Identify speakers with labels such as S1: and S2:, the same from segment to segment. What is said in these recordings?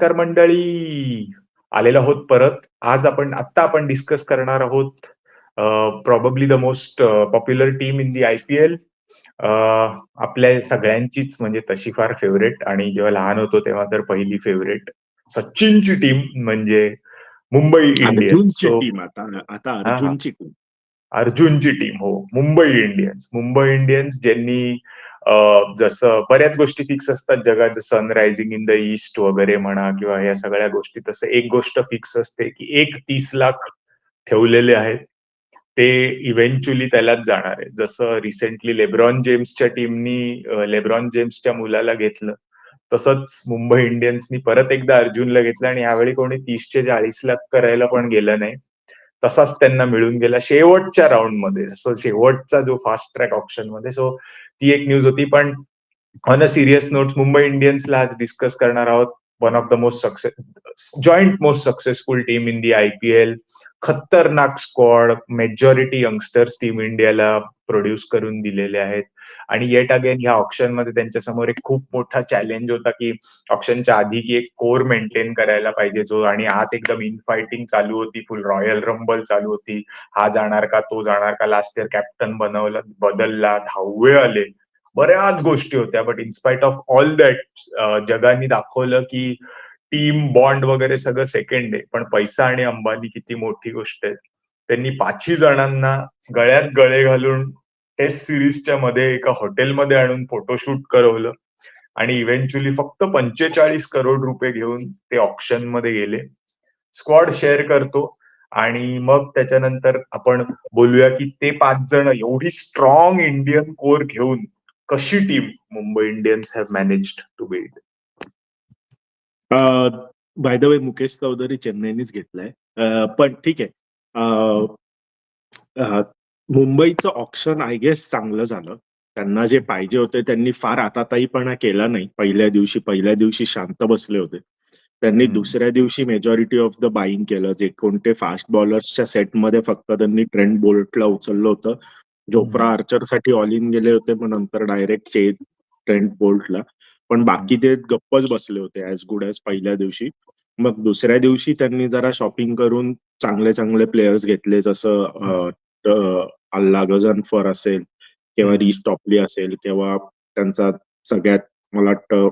S1: नमस्कार मंडळी. आलेलो आहोत परत. आज आपण आत्ता आपण डिस्कस करणार आहोत अ, probably the most popular team in the IPL. अ, आपल्या सगळ्यांचीच म्हणजे तशी फार फेव्हरेट आणि जेव्हा लहान होतो तेव्हा तर पहिली फेव्हरेट सचिनची टीम म्हणजे मुंबई इंडियन्स.
S2: अर्जुनची टीम
S1: हां.
S2: अर्जुनची team.
S1: अर्जुनची team. Mumbai Indians. Mumbai Indians ज्यांनी जसं बऱ्याच गोष्टी फिक्स असतात जगात sun rising in the east वगैरे म्हणा किंवा ह्या सगळ्या गोष्टी तसं एक गोष्ट फिक्स असते की एक तीस लाख ठेवलेले आहेत. ते इव्हेंच्युअली त्यालाच जाणार आहे. जसं रिसेंटली लेब्रॉन जेम्सच्या टीमनी लेब्रॉन जेम्सच्या मुलाला घेतलं. तसंच मुंबई इंडियन्सनी परत एकदा अर्जुनला घेतलं आणि यावेळी कोणी 30चे 40 लाख करायला पण गेलं नाही. तसाच त्यांना मिळून गेला शेवटच्या राऊंडमध्ये सो शेवटचा जो फास्ट ट्रॅक ऑप्शनमध्ये सो ती एक न्यूज होती. पण on a serious notes Mumbai इंडियन्सला आज डिस्कस करणार आहोत. One of the most success joint most successful team in the IPL. खतरनाक स्क्वॉड, मेजॉरिटी यंगस्टर्स टीम इंडियाला प्रोड्यूस करून दिलेले आहेत आणि येट अगेन ह्या ऑप्शनमध्ये त्यांच्यासमोर एक खूप मोठा चॅलेंज होता की ऑप्शनच्या आधी की एक कोर मेंटेन करायला पाहिजे जो आणि आत एकदम इनफायटिंग चालू होती. फुल रॉयल रंबल चालू होती. हा जाणार का? तो जाणार का? लास्ट इयर कॅप्टन बनवलं, बदलला, दहावे आले. बऱ्याच गोष्टी होत्या. But in spite of all that जगांनी जगाने दाखवलं की टीम बॉन्ड वगैरे सगळं सेकंड आहे. पण पैसा आणि अंबानी किती मोठी गोष्ट आहे. त्यांनी पाचही जणांना गळ्यात गळे घालून टेस्ट सिरीजच्या मध्ये एका हॉटेलमध्ये आणून फोटोशूट करवलं आणि इव्हेंच्युअली फक्त 45 करोड रुपये घेऊन ते ऑक्शनमध्ये गेले. स्क्वॉड शेअर करतो आणि मग त्याच्यानंतर आपण बोलूया की ते पाच जण एवढी स्ट्रॉंग इंडियन कोर घेऊन कशी team Mumbai Indians have managed to build.
S2: By the way Mukesh Choudhary चेन्नईनीच घेतलाय. पण ठीक आहे. अ, मुंबईचं ऑक्शन आय गेस चांगलं झालं. त्यांना जे पाहिजे होते त्यांनी फार आतातायीपणा केला नाही. पहिल्या दिवशी पहिल्या दिवशी शांत बसले होते. त्यांनी
S1: हं.
S2: दुसऱ्या दिवशी मेजॉरिटी ऑफ द बायिंग केलं. जे कोणते फास्ट बॉलर्सच्या सेटमध्ये फक्त त्यांनी ट्रेंट बोल्टला उचललं होतं. जोफ्रा
S1: हं.
S2: आर्चरसाठी ऑल इन गेले होते. मग नंतर डायरेक्ट चेज ट्रेंट बोल्टला. पण बाकी. ते गप्पच बसले होते ॲज गुड ॲज पहिल्या दिवशी. मग दुसऱ्या दिवशी त्यांनी जरा शॉपिंग करून चांगले-चांगले प्लेयर्स घेतले जसं अल्ला गझनफर असेल किंवा. रिच टॉपली असेल किंवा त्यांचा सगळ्यात मला वाटतं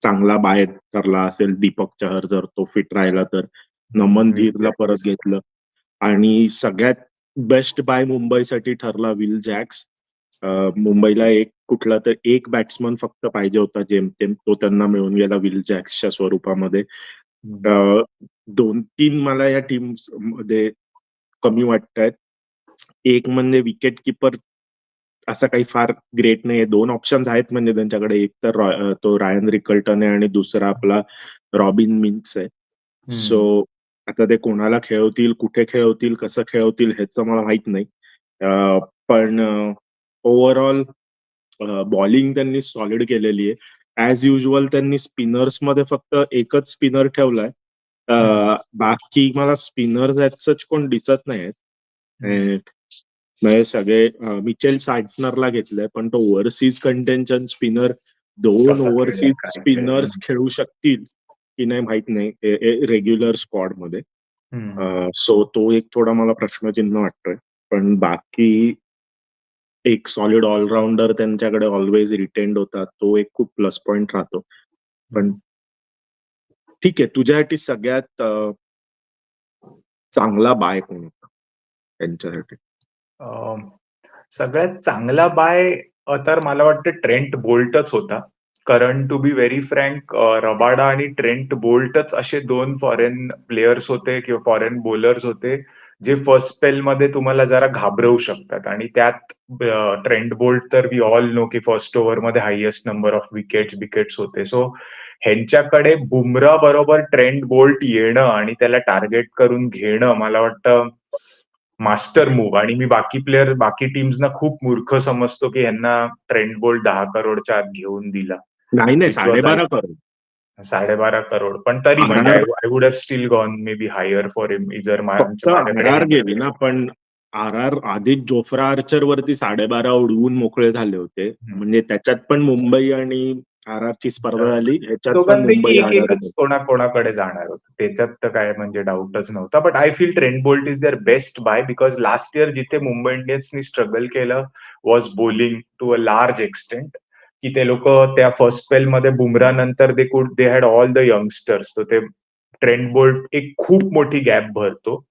S2: चांगला बाय ठरला असेल दीपक चहर जर तो फिट राहिला तर. नमन. धीरला परत घेतलं आणि सगळ्यात बेस्ट बाय मुंबईसाठी ठरला विल जॅक्स. मुंबईला एक कुठला तर एक बॅट्समन फक्त पाहिजे होता जेमतेम तो त्यांना मिळून गेला विल जॅक्सच्या स्वरूपामध्ये. अ, 2-3 मला या टीम्समध्ये कमी वाटतायत. एक म्हणजे विकेट कीपर असा काही फार ग्रेट नाहीये. 2 ऑप्शन्स आहेत म्हणजे त्यांच्याकडे एक तर तो रायन रिकल्टन आहे आणि दुसरा आपला रॉबिन मिन्स आहे. सो. आता ते कोणाला खेळवतील, कुठे खेळवतील, कसं खेळवतील ह्याचं मला माहीत नाही. पण ओव्हरऑल बॉलिंग त्यांनी सॉलिड केलेली आहे. ॲज युजुअल त्यांनी स्पिनर्समध्ये फक्त एकच स्पिनर ठेवलाय. बाकी मला स्पिनर्स सच कोण दिसत नाहीयेत. अ, म्हणजे सगळे मिचेल सार्टनरला घेतलंय पण तो ओव्हरसीज कंटेन्शन स्पिनर 2
S1: कसा खेळेल
S2: ओव्हरसीज? स्पिनर्स खेळू शकतील की नाही माहीत नाही रेग्युलर स्क्वॉडमध्ये.
S1: हं.
S2: अ, सो तो एक थोडा मला प्रश्नचिन्ह वाटतोय. पण बाकी एक सॉलिड ऑलराऊंडर त्यांच्याकडे ऑल्वेज रिटेन्ड होता. तो एक खूप प्लस पॉइंट राहतो. पण ठीक आहे. तुझ्यासाठी सगळ्यात चांगला बाय कोण होता त्यांच्यासाठी?
S1: सगळ्यात चांगला बाय तर मला वाटतं ट्रेंट बोल्टच होता. कारण to be very frank Rabada आणि ट्रेंट बोल्टच असे दोन फॉरेन प्लेयर्स होते किंवा फॉरेन बॉलर्स होते, जे फर्स्ट स्पेलमध्ये तुम्हाला जरा घाबरवू शकतात आणि त्यात अ, ट्रेंट बोल्ट तर वी ऑल नो की first ओव्हरमध्ये highest number of wickets wickets होते. सो ह्यांच्याकडे बुमराह बरोबर ट्रेंट बोल्ट येणं आणि त्याला टार्गेट करून घेणं मला वाटतं मास्टर मूव्ह आणि मी बाकी प्लेयर बाकी टीम्सना खूप मूर्ख समजतो की ह्यांना ट्रेंट बोल्ट 10 करोडच्या आत घेऊन दिला.
S2: नाही, नाही. 12.5 करोड.
S1: 12.5 करोड. पण तरी म्हणजे I would have still gone maybe higher for him जर ह्यांचं
S2: गेली ना, पण आर-आर आधीच जोफ्रा आर्चरवरती 12.5 उडवून मोकळे झाले होते. म्हणजे त्याच्यात पण मुंबई आणि आर आरची स्पर्धा झाली पण
S1: एकच कोणा कोणाकडे जाणार होतं? त्याच्यात तर काय म्हणजे डाऊटच नव्हता. But I feel Trent Boult is their best buy because last year जिथे मुंबई इंडियन्सनी स्ट्रगल केलं was bowling to a large extent की ते लोक त्या फर्स्ट स्पेल मध्ये बुमरा नंतर they could they had all the youngsters तर ते ट्रेंड बोल्ट एक खूप मोठी गॅप भरतो.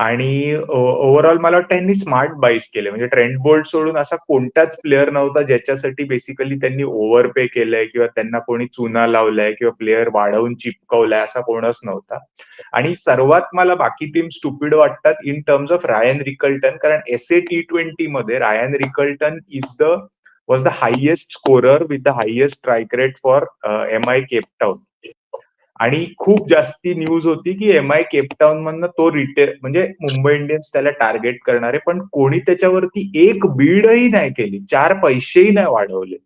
S1: आणि ओव्हरऑल मला वाटतं त्यांनी स्मार्ट बाईस केले. म्हणजे ट्रेंड बोल्ट सोडून असा कोणताच प्लेअर नव्हता ज्याच्यासाठी बेसिकली त्यांनी ओव्हरपे केलंय किंवा त्यांना कोणी चुना लावलाय किंवा प्लेअर वाढवून चिपकवलाय असा कोणच नव्हता. आणि सर्वात मला बाकी टीम स्टुपिड वाटतात in terms of Ryan Rickelton कारण एस ए टी ट्वेंटी मध्ये Ryan Rickelton is the was the highest scorer with the highest strike rate for M I Cape Town आणि खूप जास्ती न्यूज होती की एम आय केपटाऊन मधनं तो retail म्हणजे मुंबई इंडियन्स त्याला टार्गेट करणारे पण कोणी त्याच्यावरती एक बीडही नाही केली. चार पैसेही नाही वाढवले.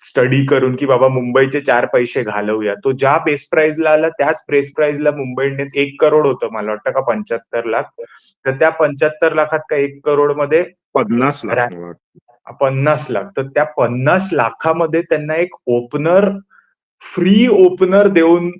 S1: स्टडी करून की बाबा मुंबईचे चार पैसे घालवूया. तो ज्या बेस प्राइसला आला त्याच बेस प्राइसला मुंबई इंडियन्स एक करोड होतं मला वाटतं का पंच्याहत्तर लाख. तर त्या पंच्याहत्तर लाखात का एक करोडमध्ये
S2: पन्नास लाख.
S1: पन्नास लाख. तर त्या पन्नास लाखामध्ये त्यांना एक ओपनर फ्री ओपनर देऊन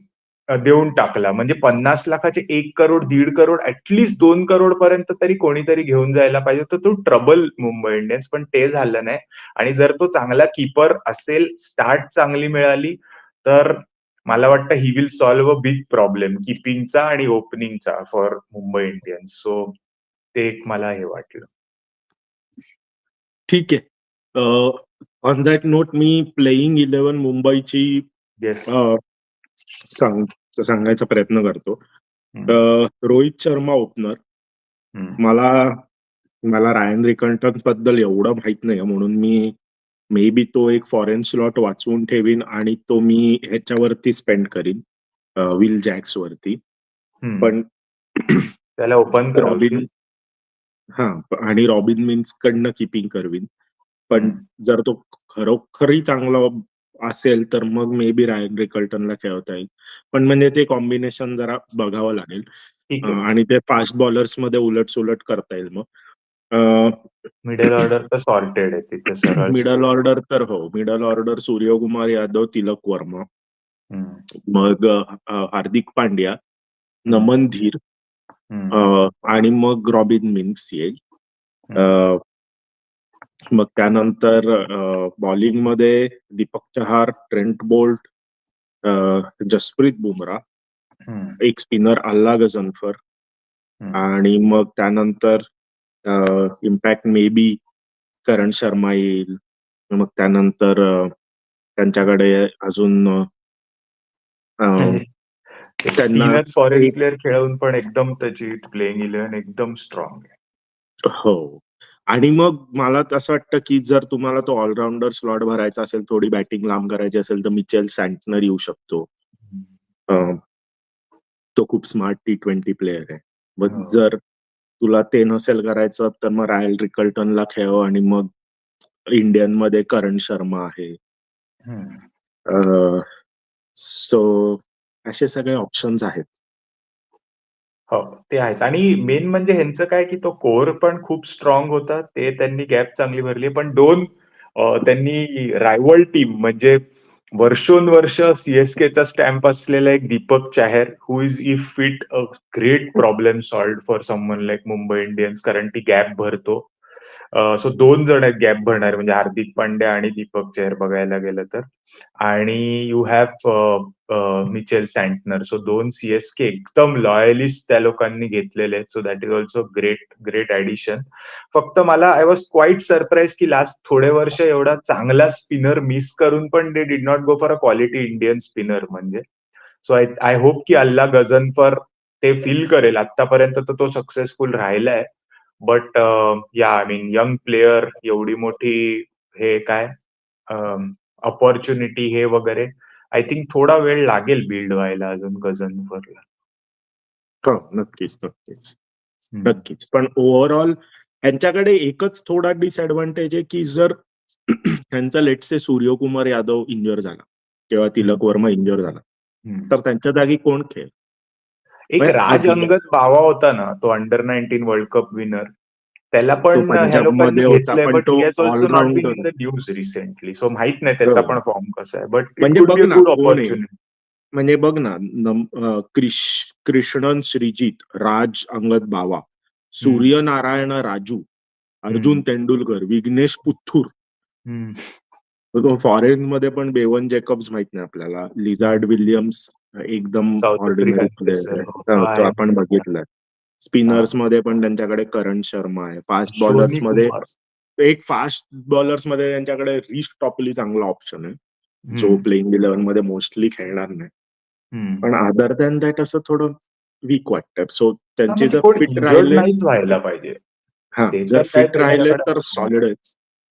S1: देऊन टाकला. म्हणजे पन्नास लाखाचे एक करोड दीड करोड ऍटलिस्ट दोन करोड पर्यंत तरी कोणीतरी घेऊन जायला पाहिजे तर तो ट्रबल मुंबई इंडियन्स पण ते झालं नाही. आणि जर तो चांगला कीपर असेल स्टार्ट चांगली मिळाली तर मला वाटतं he will solve a big problem किपिंगचा आणि ओपनिंगचा फॉर मुंबई इंडियन्स सो ते एक मला हे वाटलं.
S2: ठीक आहे. ऑन दॅट नोट मी प्लेईंग इलेव्हन मुंबईची
S1: येस
S2: अ, सांग सांगायचा प्रयत्न करतो. अ, रोहित शर्मा ओपनर मला मला रायन रिकल्टनबद्दल एवढं माहीत नाही म्हणून मी मे बी तो एक फॉरेन स्लॉट वाचवून ठेवीन आणि तो मी ह्याच्यावरती स्पेंड करीन विल जॅक्स वरती. पण
S1: त्याला ओपन
S2: हा आणि रॉबिन मिन्स कडनं किपिंग करवीन. पण जर तो खरोखरही चांगला असेल तर मग मे बी रायन रिकल्टनला खेळवता येईल. पण म्हणजे ते कॉम्बिनेशन जरा बघावं लागेल.
S1: ठीक
S2: अं,
S1: आहे.
S2: आणि ते फास्ट बॉलर्समध्ये उलट सुलट करता येईल मग.
S1: मिडल ऑर्डर तर सॉर्टेड आहे तिथे
S2: मिडल ऑर्डर तर हो. Middle order Suryakumar Yadav Tilak Varma. मग अं, हार्दिक पांड्या नमन धीर आणि मग रॉबिन मिन्स येईल. मग त्यानंतर बॉलिंगमध्ये दीपक चहार ट्रेंट बोल्ट जसप्रीत बुमरा एक स्पिनर अल्ला गझनफर. आणि मग त्यानंतर इम्पॅक्ट मे बी करण शर्मा येईल. मग त्यानंतर त्यांच्याकडे अजून त्यांना
S1: फॉरेन प्लेअर खेळवून पण एकदम त्याची प्लेइंग इलेव्हन एकदम स्ट्रॉंग आहे.
S2: हो. आणि मग मला असं वाटतं की जर तुम्हाला तो ऑलराऊंडर स्लॉट भरायचा असेल थोडी बॅटिंग लांब करायची असेल तर मिचेल सँटनर येऊ शकतो. तो खूप स्मार्ट टी ट्वेंटी प्लेअर आहे. मग
S1: हो.
S2: जर तुला ते नसेल करायचं तर मग रायल रिकल्टनला खेळ आणि मग इंडियनमध्ये करण शर्मा आहे. सो असे सगळे ऑप्शन्स आहेत.
S1: हो ते आहेच. आणि मेन म्हणजे ह्यांचं काय की तो कोर पण खूप स्ट्रॉंग होता. ते त्यांनी गॅप चांगली भरली. पण दोन त्यांनी रायवल टीम म्हणजे वर्षोनवर्ष सीएसकेचा स्टॅम्प असलेला एक Deepak Chahar who is if fit a great problem solved for someone like Mumbai Indians कारण ती गॅप भरतो. सो दोन जण आहेत गॅप भरणारे. म्हणजे हार्दिक पांड्या आणि दीपक चेहर बघायला गेलं तर. आणि you have Mitchell Santner so दोन सीएसके एकदम लॉयलिस्ट त्या लोकांनी घेतलेले आहेत. So that is also great great addition फक्त मला आय वॉज क्वाईट सरप्राईज की लास्ट थोडे वर्ष एवढा चांगला स्पिनर मिस करून पण they did not go for a quality Indian spinner म्हणजे. सो आय आय होप की अल्ला गझनफर ते फील करेल. आतापर्यंत तर तो सक्सेसफुल राहिलाय. बट या आय मीन यंग प्लेयर एवढी मोठी हे काय अपॉर्च्युनिटी हे वगैरे. आय थिंक थोडा वेळ लागेल बिल्ड व्हायला अजून गझनफरला
S2: हो नक्कीच नक्कीच. नक्कीच. पण ओव्हरऑल यांच्याकडे एकच थोडा डिसएडव्हान्टेज आहे की जर त्यांचा लेटसे सूर्यकुमार यादव इंजुअर झाला किंवा तिलक वर्मा इंजुअर झाला तर त्यांच्या जागी कोण खेळ
S1: एक राज अंगद बावा होता ना तो under nineteen World Cup winner त्याला पण ह्या
S2: पंजाबमध्ये
S1: लोकांनी
S2: होता,
S1: घेतलंय
S2: पण
S1: बट
S2: तो
S1: he has also not been in
S2: all-rounder
S1: the news recently so माहीत नाही त्याचा
S2: हो.
S1: पण फॉर्म कसा आहे बट
S2: म्हणजे
S1: गुड? ऑपॉर्च्युनिटी
S2: म्हणजे बघ ना कृष्णन श्रीजित राज अंगद बावा सूर्यनारायण राजू अर्जुन. तेंडुलकर विघ्नेश पुथूर. फॉरेन मध्ये पण बेवन जेकब्स माहीत नाही आपल्याला. लिझार्ड विलियम्स एकदम ऑर्डिनरी
S1: हो,
S2: हा. आपण बघितलाय. स्पिनर्समध्ये पण त्यांच्याकडे करण शर्मा आहे. फास्ट बॉलर्समध्ये एक फास्ट बॉलर्समध्ये त्यांच्याकडे रिश टॉपली चांगला ऑप्शन आहे. जो प्लेइंग इलेव्हनमध्ये मोस्टली खेळणार नाही. पण अदर दॅन दॅट असं थोडं वीक वाटतंय. सो त्यांचे जर फिट राहिले
S1: म्हणजे पाहिजे.
S2: हा जर फिट राहिले तर सॉलिड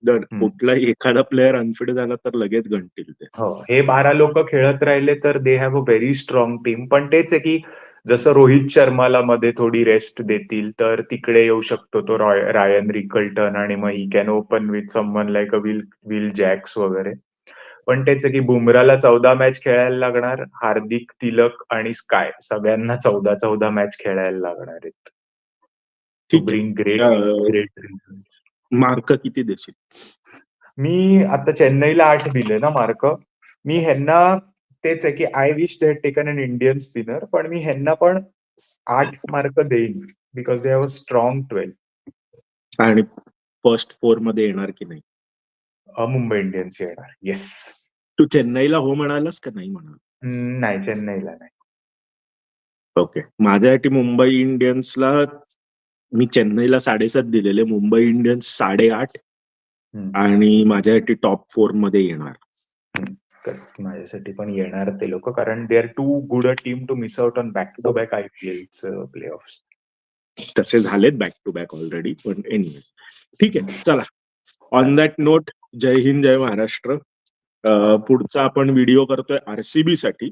S2: जर
S1: हम्म.
S2: कुठलाही एखादा प्लेअर अनफिट झाला तर लगेच गणतील ते.
S1: हो हे बारा लोक खेळत राहिले तर they have a very strong team पण तेच आहे की जसं रोहित शर्माला मध्ये थोडी रेस्ट देतील तर तिकडे येऊ शकतो तो रॉय रायन रिकल्टन आणि मग he can open with someone like a Will Will Jacks वगैरे. पण आहे की बुमराला चौदा मॅच खेळायला लागणार हार्दिक तिलक आणि स्काय सगळ्यांना चौदा चौदा मॅच खेळायला लागणार आहेत.
S2: मार्क किती देशील?
S1: मी आता चेन्नईला आठ दिले ना मार्क. मी ह्यांना तेच आहे की I wish they taken an Indian spinner पण मी ह्यांना पण आठ मार्क देईन because they have a strong twelve
S2: आणि फर्स्ट फोरमध्ये येणार की नाही?
S1: मुंबई इंडियन्स येणार येस
S2: तू चेन्नईला हो म्हणालास का नाही म्हणाल
S1: नाही चेन्नईला नाही.
S2: ओके माझ्यासाठी मुंबई इंडियन्सला मी चेन्नईला साडेसात दिलेले मुंबई इंडियन्स साडेआठ. आणि माझ्यासाठी टॉप फोरमध्ये येणार.
S1: माझ्यासाठी पण येणार ते लोक. कारण they are too good a team to miss out on back to back I P L play off
S2: तसे झालेत बॅक टू बॅक ऑलरेडी पण एनिवेज ठीक आहे चला. On that note Jai Hind Jai Maharashtra. पुढचा आपण व्हिडिओ करतोय RCB साठी.